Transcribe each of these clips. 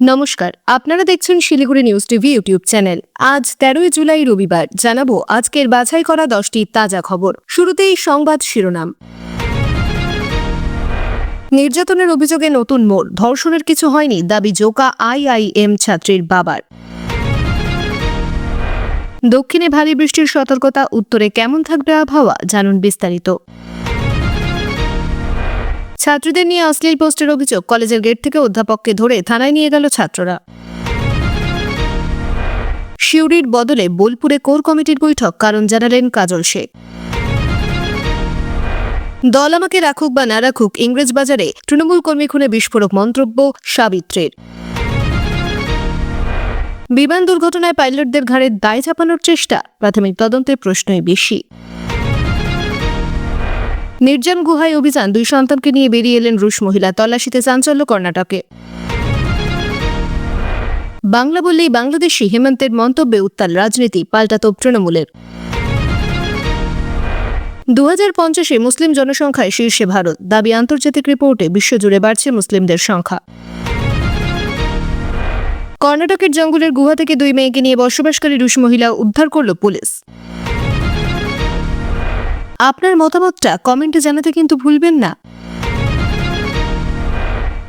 নমস্কার, আপনারা দেখছেন Siliguri news TV YouTube channel. আজ তেরোই জুলাই রবিবার, জানাব আজকের বাছাই করা দশটি তাজা খবর। শুরুতেই সংবাদ শিরোনাম। নির্যাতনের অভিযোগে নতুন মোড়, ধর্ষণের কিছু হয়নি, দাবি জোকা আইআইএম ছাত্রীর বাবার। দক্ষিণে ভারী বৃষ্টির সতর্কতা, উত্তরে কেমন থাকবে আবহাওয়া, জানুন বিস্তারিত। ছাত্রীদের নিয়ে অশ্লীল পোস্টের অভিযোগ কলেজের গেট থেকে অধ্যাপককে ধরে থানায় নিয়ে গেল ছাত্ররা। শিউরির বদলে বোলপুরে কোর কমিটির বৈঠক, কারণ জানালেন কাজল শেখ। দল আমাকে রাখুক বা না রাখুক, ইংরেজ বাজারে তৃণমূল কর্মী খুনে বিস্ফোরক মন্তব্য সাবিত্রীর। বিমান দুর্ঘটনায় পাইলটদের ঘাড়ে দায় চাপানোর চেষ্টা, প্রাথমিক তদন্তের প্রশ্নই বেশি। নির্জন গুহায় অভিযান, দুই সন্তানকে নিয়ে বেরিয়ে এলেন রুশ মহিলা। তল্লাশিতে চাঞ্চল্য কর্ণাটকে। বাংলা বললেই বাংলাদেশি হেমন্তের মন্তব্যে উত্তাল রাজনীতি পাল্টা তোপ তৃণমূলের। দু হাজার পঞ্চাশে মুসলিম জনসংখ্যায় শীর্ষে ভারত। দাবি, আন্তর্জাতিক রিপোর্টে বিশ্বজুড়ে বাড়ছে মুসলিমদের সংখ্যা। কর্ণাটকের জঙ্গলের গুহা থেকে দুই মেয়েকে নিয়ে বসবাসকারী রুশ মহিলা উদ্ধার করল পুলিশ। আপনার মতামতটা কমেন্টে জানাতে কিন্তু ভুলবেন না।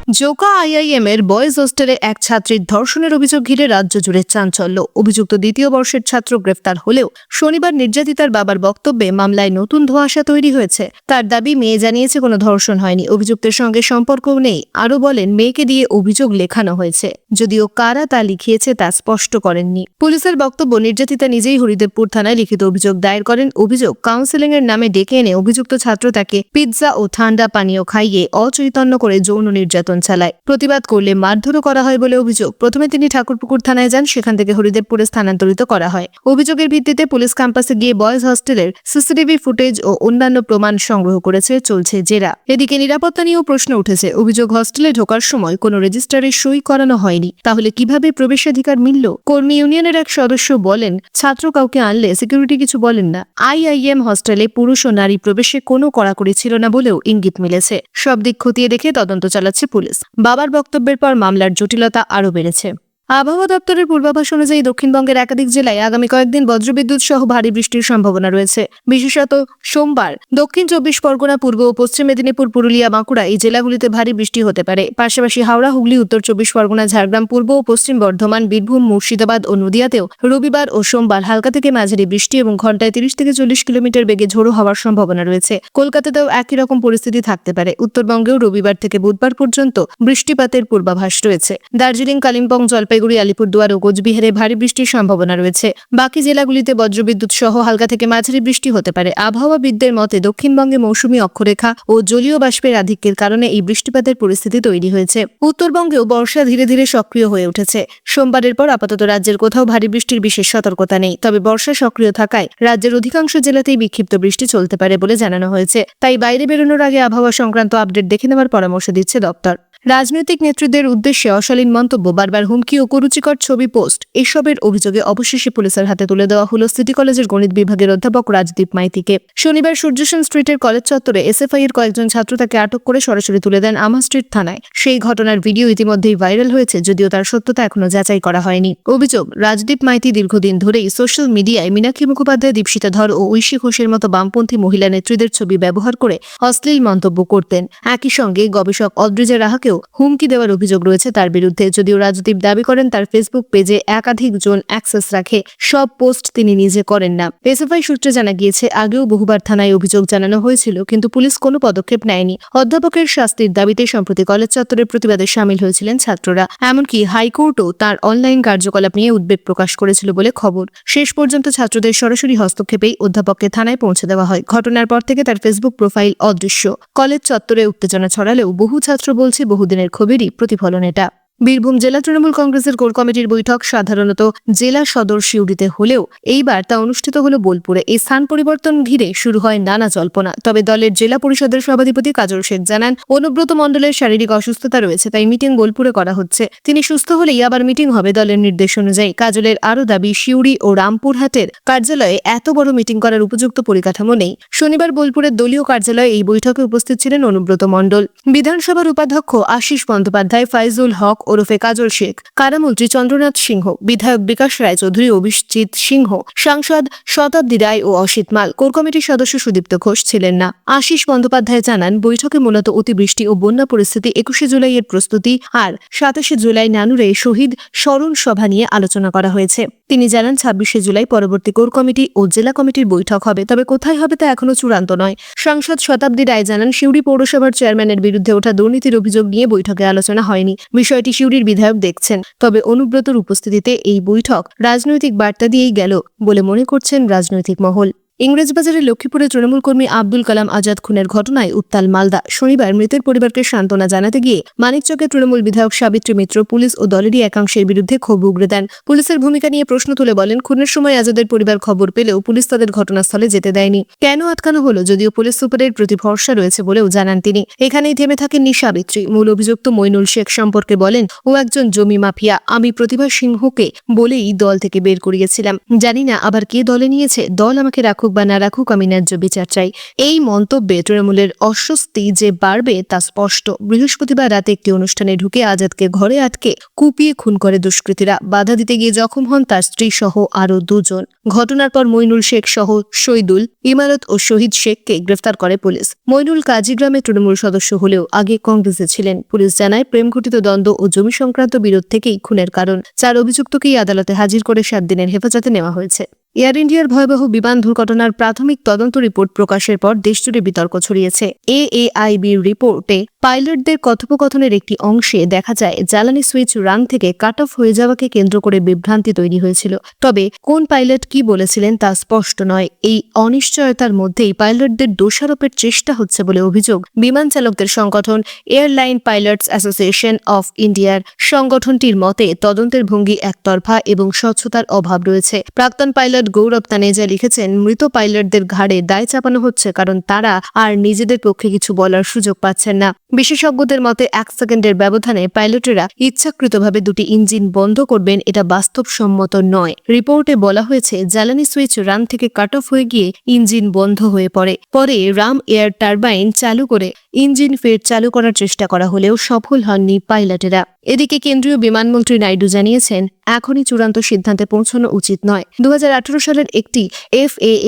জোকা আইআইএম এর বয়েজ হোস্টেলে এক ছাত্রীর ধর্ষণের অভিযোগ ঘিরে রাজ্য জুড়ে চাঞ্চল্য। অভিযুক্ত দ্বিতীয় বর্ষের ছাত্র গ্রেফতার হলেও শনিবার নির্যাতিতার বাবার বক্তব্যে মামলায় নতুন ধোঁয়াশা তৈরি হয়েছে। তার দাবি, মেয়ে জানিয়েছে কোনো ধর্ষণ হয়নি। অভিযুক্তের সঙ্গে সম্পর্কও নেই। আরও বলেন, মেয়েকে দিয়ে অভিযোগ লেখানো হয়েছে। যদিও কারা তা লিখিয়েছে তা স্পষ্ট করেননি। পুলিশের বক্তব্য, নির্যাতিতা নিজেই হরিদেবপুর থানায় লিখিত অভিযোগ দায়ের করেন। অভিযোগ কাউন্সেলিং এর নামে ডেকে এনে অভিযুক্ত ছাত্র তাকে পিৎজা ও ঠান্ডা পানীয় খাইয়ে অচৈতন্য করে যৌন নির্যাতন চালায় প্রতিবাদ করলে মারধরও করা হয় বলে অভিযোগ। প্রথমে তিনি ঠাকুরপুকুর থানায় যান, সেখান থেকে হরিদেবপুরে স্থানান্তরিত করা হয়। অভিযোগের ভিত্তিতে পুলিশ ক্যাম্পাসে গিয়ে বয়েজ হস্টেলের সিসিটিভি ফুটেজ ও অন্যান্য প্রমাণ সংগ্রহ করেছে চলছে জেরা। এদিকে নিরাপত্তা নিয়েও প্রশ্ন উঠেছে। অভিযোগ হস্টেলে ঢোকার সময় কোনো রেজিস্টারে সই করানো হয়নি। তাহলে কীভাবে প্রবেশাধিকার মিলল? কর্মী ইউনিয়নের এক সদস্য বলেন, ছাত্র কাউকে আনলে সিকিউরিটি কিছু বলেন না। আইআইএম হস্টেলে পুরুষ ও নারী প্রবেশে কোনো কড়াকড়ি ছিল না বলেও ইঙ্গিত মিলেছে। সব দিক খতিয়ে দেখে তদন্ত চালাচ্ছে পুলিশ। বাবার বক্তব্যের পর মামলার জটিলতা আরও বেড়েছে। আবহাওয়া দপ্তরের পূর্বাভাস অনুযায়ী দক্ষিণবঙ্গের একাধিক জেলায় আগামী কয়েকদিন বজ্রবিদ্যুৎ সহ ভারী বৃষ্টির সম্ভাবনা রয়েছে। বিশেষত সোমবার, দক্ষিণ চব্বিশ পরগনা, পূর্ব ও পশ্চিম মেদিনীপুর, পুরুলিয়া, বাঁকুড়া এই জেলাগুলিতে ভারী বৃষ্টি হতে পারে। পাশাপাশি হাওড়া, হুগলি, উত্তর চব্বিশ পরগনা, ঝাড়গ্রাম, পূর্ব ও পশ্চিম বর্ধমান, বীরভূম, মুর্শিদাবাদ ও নদিয়াতেও রবিবার ও সোমবার হালকা থেকে মাঝারি বৃষ্টি এবং ঘন্টায় তিরিশ থেকে চল্লিশ কিলোমিটার বেগে ঝোড়ো হওয়ার সম্ভাবনা রয়েছে। কলকাতাতেও একই রকম পরিস্থিতি থাকতে পারে। উত্তরবঙ্গেও রবিবার থেকে বুধবার পর্যন্ত বৃষ্টিপাতের পূর্বাভাস রয়েছে। দার্জিলিং, কালিম্পং জলপাইগুড়ি আলিপুরদুয়ার ও কোচবিহারে ভারী বৃষ্টির সম্ভাবনা রয়েছে। বাকি জেলাগুলিতে বজ্রবিদ্যুৎ সহ হালকা থেকে মাঝারি বৃষ্টি হতে পারে। আবহাওয়াবিদদের মতে, দক্ষিণবঙ্গে মৌসুমি অক্ষরেখা ও জলীয় বাষ্পের আধিক্যের কারণে এই বৃষ্টিপাতের পরিস্থিতি তৈরি হয়েছে। উত্তরবঙ্গেও বর্ষা ধীরে ধীরে সক্রিয় হয়ে উঠেছে। সোমবারের পর আপাতত রাজ্যের কোথাও ভারী বৃষ্টির বিশেষ সতর্কতা নেই। তবে বর্ষা সক্রিয় থাকায় রাজ্যের অধিকাংশ জেলাতেই বিক্ষিপ্ত বৃষ্টি চলতে পারে বলে জানানো হয়েছে। তাই বাইরে বেরোনোর আগে আবহাওয়া সংক্রান্ত আপডেট দেখে নেওয়ার পরামর্শ দিচ্ছে দপ্তর। রাজনৈতিক নেতৃত্বের উদ্দেশ্যে অশালীন মন্তব্য, বারবার হুমকি ও কুরুচিকর ছবি পোস্ট, এসবের অভিযোগে অবশেষে পুলিশের হাতে তুলে দেওয়া হল সিটি কলেজের গণিত বিভাগের অধ্যাপক রাজদীপ মাইতিকে। শনিবার সূর্যসেন স্ট্রিটের কলেজ চত্বরে এসএফআই এর কয়েকজন ছাত্র তাকে আটক করে সরাসরি তুলে দেন আমা স্ট্রিট থানায়। সেই ঘটনার ভিডিও ইতিমধ্যেই ভাইরাল হয়েছে, যদিও তার সত্যতা এখনও যাচাই করা হয়নি। অভিযোগ, রাজদীপ মাইতি দীর্ঘদিন ধরেই সোশ্যাল মিডিয়ায় মীনাক্ষী মুখোপাধ্যায়, দীপশিতা ধর ও ঐশী ঘোষের মতো বামপন্থী মহিলা নেত্রীদের ছবি ব্যবহার করে অশ্লীল মন্তব্য করতেন। একই সঙ্গে গবেষক অদ্রিজা রাহাকেও হুমকি দেওয়ার অভিযোগ রয়েছে তার বিরুদ্ধে। যদিও রাজদীপ দাবি করেন, তার ফেসবুক পেজে একাধিক জন অ্যাক্সেস রাখে, সব পোস্ট তিনি নিজে করেন না। এসএফআই সূত্রে জানা গিয়েছে, আগেও বহুবার থানায় অভিযোগ জানানো হয়েছিল, কিন্তু পুলিশ কোনো পদক্ষেপ নেয়নি। অধ্যাপকের শাস্তির দাবিতে সম্প্রতি কলেজ চত্বরের প্রতিবাদে সামিল হয়েছিলেন ছাত্ররা। এমনকি হাইকোর্টও তার অনলাইন কার্যকলাপ নিয়ে উদ্বেগ প্রকাশ করেছিল বলে খবর। শেষ পর্যন্ত ছাত্রদের সরাসরি হস্তক্ষেপেই অধ্যাপককে থানায় পৌঁছে দেওয়া হয়। ঘটনার পর থেকে তার ফেসবুক প্রোফাইল অদৃশ্য। কলেজ চত্বরে উত্তেজনা ছড়ালেও বহু ছাত্র বলছে বহুদিনের ক্ষোভেরই প্রতিফলন এটা। বীরভূম জেলা তৃণমূল কংগ্রেসের কোর কমিটির বৈঠক সাধারণত জেলা সদর শিউড়িতে হলেও এইবার তা অনুষ্ঠিত হল বোলপুরে। এই স্থান পরিবর্তন ঘিরে শুরু হয় নানা জল্পনা। তবে দলের জেলা পরিষদের সভাধিপতি কাজল শেখ জানান, অনুব্রত মণ্ডলের শারীরিক অসুস্থতা রয়েছে, তাই মিটিং বোলপুরে করা হচ্ছে। তিনি সুস্থ হলেই আবার মিটিং হবে দলের নির্দেশ অনুযায়ী। কাজলের আরও দাবি শিউড়ি ও রামপুরহাটের কার্যালয়ে এত বড় মিটিং করার উপযুক্ত পরিকাঠামো নেই। শনিবার বোলপুরের দলীয় কার্যালয়ে এই বৈঠকে উপস্থিত ছিলেন অনুব্রত মণ্ডল। বিধানসভার উপাধ্যক্ষ আশিস বন্দ্যোপাধ্যায় ফাইজুল হক ওরফে কাজল শেখ, কারামন্ত্রী চন্দ্রনাথ সিংহ, বিধায়ক বিকাশ রায় চৌধুরী, অভিজিৎ সিংহ, সাংসদ শতাব্দী রায় ও অসিত মাল। কোর কমিটির সদস্য সুদীপ্ত ঘোষ ছিলেন না। আশিস বন্দ্যোপাধ্যায় জানান, বৈঠকে মূলত অতিবৃষ্টি ও বন্যা পরিস্থিতি একুশে জুলাইয়ের প্রস্তুতি আর সাতাশে জুলাই নানুরে শহীদ স্মরণ সভা নিয়ে আলোচনা করা হয়েছে। তিনি জানান, ছাব্বিশে জুলাই পরবর্তী কোর কমিটি ও জেলা কমিটির বৈঠক হবে, তবে কোথায় হবে তা এখনও চূড়ান্ত নয়। সাংসদ শতাব্দী রায় জানান সিউড়ি পৌরসভার চেয়ারম্যানের বিরুদ্ধে ওঠা দুর্নীতির অভিযোগ নিয়ে বৈঠকে আলোচনা হয়নি। বিষয়টি সিউড়ির বিধায়ক দেখছেন। তবে অনুব্রতর উপস্থিতিতে এই বৈঠক রাজনৈতিক বার্তা দিয়েই গেল বলে মনে করছেন রাজনৈতিক মহল। ইংরেজবাজারের লক্ষ্মীপুরে তৃণমূল কর্মী আব্দুল কালাম আজাদ খুনের ঘটনায় উত্তাল মালদা। শনিবার মৃতের পরিবারকে সান্ত্বনা জানাতে গিয়ে মানিকচকের তৃণমূল বিধায়ক সাবিত্রী মিত্র পুলিশ ও দলেরই একাংশের বিরুদ্ধে ক্ষোভ উগড়ে দেন। পুলিশের ভূমিকা নিয়ে প্রশ্ন তুলে বলেন, খুনের সময় আজাদের পরিবার খবর পেলেও পুলিশ তাদের ঘটনাস্থলে যেতে দেয়নি। কেন আটকানো হলো যদিও পুলিশ সুপারের প্রতি ভরসা রয়েছে বলেও জানান তিনি। এখানেই থেমে থাকেননি সাবিত্রী। মূল অভিযুক্ত মইনুল শেখ সম্পর্কে বলেন, ও একজন জমি মাফিয়া। আমি প্রতিভা সিংহকে বলেই দল থেকে বের করিয়েছিলাম। জানি না আবার কে দলে নিয়েছে। দল আমাকে রাখুক বা না রাখুক, আমি ন্যায্য বিচার চাই। এই মন্তব্যে তৃণমূলের অস্বস্তি যে বাড়বে তা স্পষ্ট। বৃহস্পতিবার রাতে একটি অনুষ্ঠানে ঢুকে আজাদকে ঘরে আটকে কুপিয়ে খুন করে দুষ্কৃতীরা। বাধা দিতে গিয়ে জখম হন তার স্ত্রী সহ আরও দুজন। ঘটনার পর মইনুল শেখ সহ শহীদুল, ইমারত ও শহীদ শেখকে গ্রেফতার করে পুলিশ। মইনুল কাজীগ্রামে তৃণমূল সদস্য হলেও আগে কংগ্রেসে ছিলেন। পুলিশ জানায়, প্রেমঘটিত দ্বন্দ্ব ও জমি সংক্রান্ত বিরোধ থেকেই খুনের কারণ। চার অভিযুক্তকেই আদালতে হাজির করে সাত দিনের হেফাজতে নেওয়া হয়েছে। এয়ার ইন্ডিয়ার ভয়াবহ বিমান দুর্ঘটনার প্রাথমিক তদন্ত রিপোর্ট প্রকাশের পর দেশজুড়ে বিতর্ক ছড়িয়েছে। এএআইবির রিপোর্টে পাইলটদের কথোপকথনের একটি অংশে দেখা যায়, জ্বালানি সুইচ রান থেকে কাট অফ হয়ে যাওয়াকে কেন্দ্র করে বিভ্রান্তি তৈরি হয়েছিল। তবে কোন পাইলট কি বলেছিলেন তা স্পষ্ট নয়। এই অনিশ্চয়তার মধ্যেই পাইলটদের দোষারোপের চেষ্টা হচ্ছে বলে অভিযোগ বিমান চালকদের সংগঠন এয়ারলাইন পাইলটস অ্যাসোসিয়েশন অফ ইন্ডিয়ার সংগঠনটির মতে তদন্তের ভঙ্গি একতরফা এবং স্বচ্ছতার অভাব রয়েছে। প্রাক্তন পাইলট গৌরব তানেজা লিখেছেন, মৃত পাইলটদের ঘাড়ে দায় চাপানো হচ্ছে কারণ তারা আর নিজেদের পক্ষে কিছু বলার সুযোগ পাচ্ছেন না। বিশেষজ্ঞদের মতে, এক সেকেন্ডের ব্যবধানে পাইলটেরা ইচ্ছাকৃতভাবে দুটি ইঞ্জিন বন্ধ করবেন, এটা বাস্তবসম্মত নয়। রিপোর্টে বলা হয়েছে, জ্বালানি সুইচ রান থেকে কাট অফ হয়ে গিয়ে ইঞ্জিন বন্ধ হয়ে পড়ে। পরে রাম এয়ার টারবাইন চালু করে ইঞ্জিন ফের চালু করার চেষ্টা করা হলেও সফল হননি পাইলটেরা। এদিকে কেন্দ্রীয় বিমানমন্ত্রী নাইডু জানিয়েছেন, এখনই চূড়ান্ত সিদ্ধান্তে পৌঁছানো উচিত নয়। দু সালের একটি এ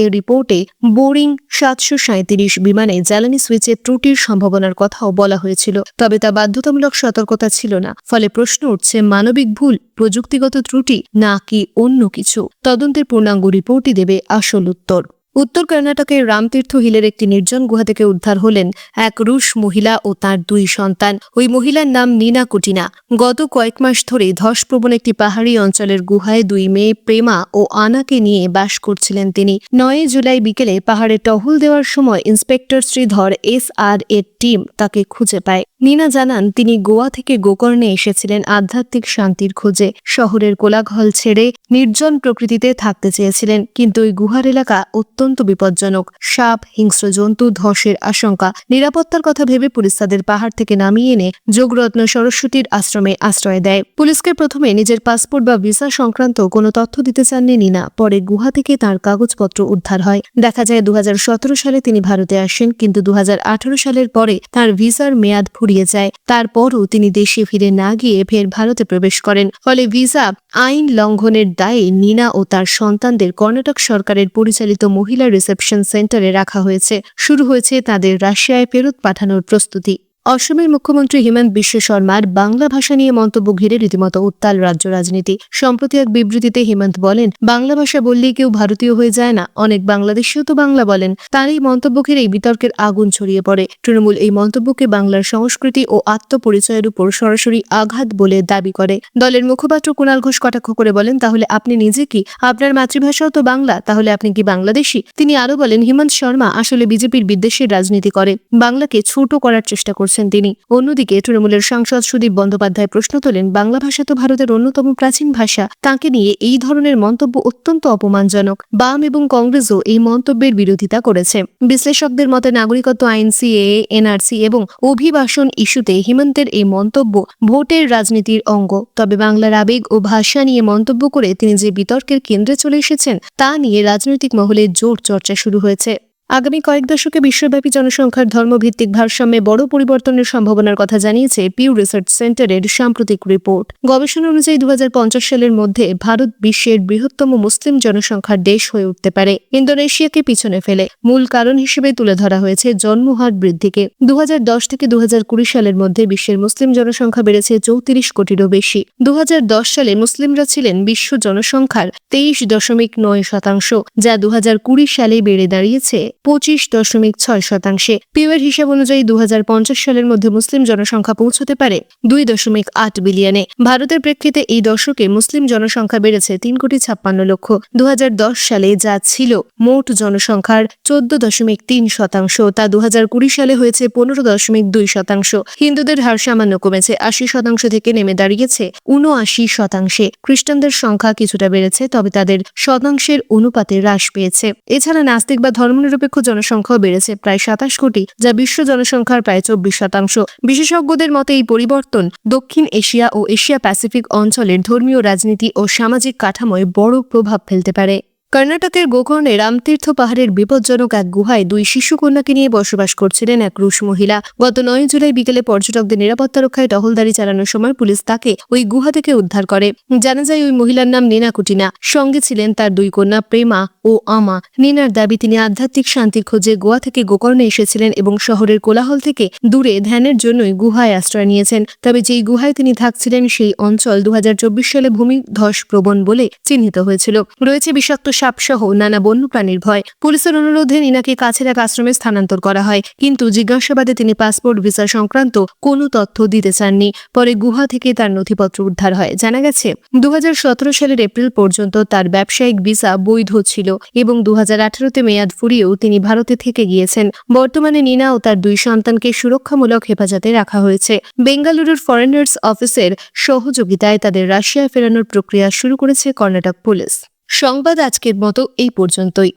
রিপোর্টে বোরিং সাতশো সাঁত্রিশ বিমানে জ্বালানি সুইচের ত্রুটির সম্ভাবনার কথাও বলা হয়েছিল। তবে তা বাধ্যতামূলক সতর্কতা ছিল না, ফলে প্রশ্ন উঠছে মানবিক ভুল, প্রযুক্তিগত ত্রুটি নাকি অন্য কিছু? তদন্তের পূর্ণাঙ্গ রিপোর্টই দেবে আসল উত্তর। উত্তর কর্ণাটকের রামতীর্থ হিলের একটি নির্জন গুহা থেকে উদ্ধার হলেন এক রুশ মহিলা ও তার দুই সন্তান। ওই মহিলার নাম নিনা কুটিনা। গত কয়েক মাস ধরে ধসপ্রবণ একটি পাহাড়ি অঞ্চলের গুহায় দুই মেয়ে প্রেমা ও আনাকে নিয়ে বাস করছিলেন তিনি। নয় জুলাই বিকেলে পাহাড়ে টহল দেওয়ার সময় ইন্সপেক্টর শ্রীধর এস আর এর টিম তাকে খুঁজে পায়। নিনা জানান, তিনি গোয়া থেকে গোকর্ণে এসেছিলেন আধ্যাত্মিক শান্তির খোঁজে। শহরের কোলাঘল ছেড়ে নির্জন প্রকৃতিতে থাকতে চেয়েছিলেন, কিন্তু ওই গুহার এলাকা অত্যন্ত বিপজ্জনক। সাপ, হিংস্র জন্তু, ধসের আশঙ্কা। নিরাপত্তার কথা ভেবে পুলিশ তাদের পাহাড় থেকে নামিয়ে এনে যোগরত্ন সরস্বতীর আশ্রমে আশ্রয় দেয়। পুলিশকে প্রথমে নিজের পাসপোর্ট বা ভিসা সংক্রান্ত কোনো তথ্য দিতে চাননি নিনা। পরে গুহা থেকে তার কাগজপত্র উদ্ধার হয়। দেখা যায় দু হাজার সতেরো সালে তিনি ভারতে আসেন, কিন্তু দু হাজার আঠারো সালের পরে তার ভিসার মেয়াদ ফুরিয়ে যায়। তারপরও তিনি দেশে ফিরে না গিয়ে ফের ভারতে প্রবেশ করেন। ফলে ভিসা, আইন লঙ্ঘনের দায়ে নিনা ও তার সন্তানদের কর্ণাটক সরকারের পরিচালিত মহিলা রিসেপশন সেন্টারে রাখা হয়েছে। শুরু হয়েছে তাদের রাশিয়ায় ফেরত পাঠানোর প্রস্তুতি। অসমের মুখ্যমন্ত্রী হিমন্ত বিশ্ব শর্মার বাংলা ভাষা নিয়ে মন্তব্য ঘিরে রীতিমতো উত্তাল রাজ্য রাজনীতি। সম্প্রতি এক বিবৃতিতে হিমন্ত বলেন, বাংলা ভাষা বললেই কেউ ভারতীয় হয়ে যায় না, অনেক বাংলাদেশিও তো বাংলা বলেন। তার এই মন্তব্য ঘিরেই বিতর্কের আগুন ছড়িয়ে পড়ে। তৃণমূল এই মন্তব্যকে বাংলার সংস্কৃতি ও আত্মপরিচয়ের উপর সরাসরি আঘাত বলে দাবি করে। দলের মুখপাত্র কুণাল ঘোষ কটাক্ষ করে বলেন, তাহলে আপনি নিজে কি? আপনার মাতৃভাষাও তো বাংলা, তাহলে আপনি কি বাংলাদেশি? তিনি আরও বলেন, হিমন্ত শর্মা আসলে বিজেপির বিদ্বেষের রাজনীতি করে। বাংলাকে ছোট করার চেষ্টা করছেন তিনি। অন্যদিকে তৃণমূলের সাংসদ সুদীপ বন্দ্যোপাধ্যায় প্রশ্ন তোলেন, বাংলা ভাষা তো ভারতের অন্যতম প্রাচীন ভাষা। তাকে নিয়ে এই ধরনের মন্তব্য অত্যন্ত অপমানজনক। বাম এবং কংগ্রেসও এই মন্তব্যের বিরোধিতা করেছে। বিশ্লেষকদের মতে নাগরিকত্ব আইন, সিএএ, এনআরসি এবং অভিবাসন ইস্যুতে হিমন্তের এই মন্তব্য ভোটের রাজনীতির অঙ্গ। তবে বাংলার আবেগ ও ভাষা নিয়ে মন্তব্য করে তিনি যে বিতর্কের কেন্দ্রে চলে এসেছেন, তা নিয়ে রাজনৈতিক মহলে জোর চর্চা শুরু হয়েছে। আগামী কয়েক দশকে বিশ্বব্যাপী জনসংখ্যার ধর্মভিত্তিক ভারসাম্যে বড় পরিবর্তনের সম্ভাবনার কথা জানিয়েছে পিউ রিসার্চ সেন্টারের সাম্প্রতিক রিপোর্ট। গবেষণা অনুযায়ী দু হাজার পঞ্চাশ সালের মধ্যে ভারত বিশ্বের বৃহত্তম মুসলিম জনসংখ্যার দেশ হয়ে উঠতে পারে। ইন্দোনেশিয়াকে পিছনে ফেলে। মূল কারণ হিসেবে তুলে ধরা হয়েছে জন্মহার বৃদ্ধিকে। দু হাজার দশ থেকে দু হাজার কুড়ি সালের মধ্যে বিশ্বের মুসলিম জনসংখ্যা বেড়েছে চৌত্রিশ কোটিরও বেশি। দু হাজার দশ সালে মুসলিমরা ছিলেন বিশ্ব জনসংখ্যার তেইশ দশমিক নয় শতাংশ, যা দু হাজার কুড়ি সালে বেড়ে দাঁড়িয়েছে পঁচিশ দশমিক ছয় শতাংশে। পিওয়ের হিসাব অনুযায়ী দু হাজার পঞ্চাশ সালের মধ্যে মুসলিম জনসংখ্যা পৌঁছতে পারে দুই দশমিক আট বিলিয়নে। ভারতের প্রেক্ষিতে এই দশকে মুসলিম জনসংখ্যা বেড়েছে তিন কোটি ছাপ্পান্ন লক্ষ। দু সালে যা ছিল মোট জনসংখ্যার চোদ্দ দশমিক তিন শতাংশ, তা দুহাজার কুড়ি সালে হয়েছে পনেরো দশমিক দুই শতাংশ। হিন্দুদের হার সামান্য কমেছে আশি শতাংশ থেকে নেমে দাঁড়িয়েছে উনআশি শতাংশে। খ্রিস্টানদের সংখ্যা কিছুটা বেড়েছে, তবে তাদের শতাংশের অনুপাতে হ্রাস পেয়েছে। এছাড়া নাস্তিক বা ধর্মনিরপেক্ষ জনসংখ্যাও বেড়েছে প্রায় সাতাশ কোটি, যা বিশ্ব জনসংখ্যার প্রায় চব্বিশ শতাংশ। বিশেষজ্ঞদের মতে এই পরিবর্তন দক্ষিণ এশিয়া ও এশিয়া প্যাসিফিক অঞ্চলের ধর্মীয়, রাজনীতি ও সামাজিক কাঠামোয় বড় প্রভাব ফেলতে পারে। কর্ণাটকের গোকর্ণে রামতীর্থ পাহাড়ের বিপজ্জনক এক গুহায় দুই শিশু কন্যাকে নিয়ে বসবাস করছিলেন এক রুশ মহিলা। গত নয় জুলাই বিকেলে পর্যটকদের নিরাপত্তা রক্ষায় টহলদারি চালানোর সময় পুলিশ তাকে ওই গুহা থেকে উদ্ধার করে। জানা যায় ওই মহিলার নাম নীনা কুটিনা। সঙ্গে ছিলেন তার দুই কন্যা প্রেমা ও আমা। নীনার দাবি, তিনি আধ্যাত্মিক শান্তির খোঁজে গোয়া থেকে গোকর্ণে এসেছিলেন এবং শহরের কোলাহল থেকে দূরে ধ্যানের জন্যই গুহায় আশ্রয় নিয়েছেন। তবে যেই গুহায় তিনি থাকছিলেন, সেই অঞ্চল দু হাজার চব্বিশ সালে ভূমিধস প্রবণ বলে চিহ্নিত হয়েছিল। রয়েছে বিষাক্ত সাপসহ নানা বন্যপ্রাণীর ভয়। পুলিশের অনুরোধে নিনাকে কাছের এক আশ্রমে স্থানান্তর করা হয়। কিন্তু জিজ্ঞাসাবাদে তিনি পাসপোর্ট ভিসা সংক্রান্ত কোনো তথ্য দিতে চাননি। পরে গুহা থেকে তার নথিপত্র উদ্ধার হয়। জানা গেছে, দুহাজার সতেরো সালের এপ্রিল পর্যন্ত তার ব্যবসায়িক ভিসা বৈধ ছিল এবং দু তে মেয়াদ ফুরিয়েও তিনি ভারতে থেকে গিয়েছেন। বর্তমানে নিনা ও তার দুই সন্তানকে সুরক্ষামূলক হেফাজতে রাখা হয়েছে। বেঙ্গালুরুর ফরেনার্স অফিসের সহযোগিতায় তাদের রাশিয়ায় ফেরানোর প্রক্রিয়া শুরু করেছে কর্ণাটক পুলিশ। সংবাদ আজকের মতো এই পর্যন্তই।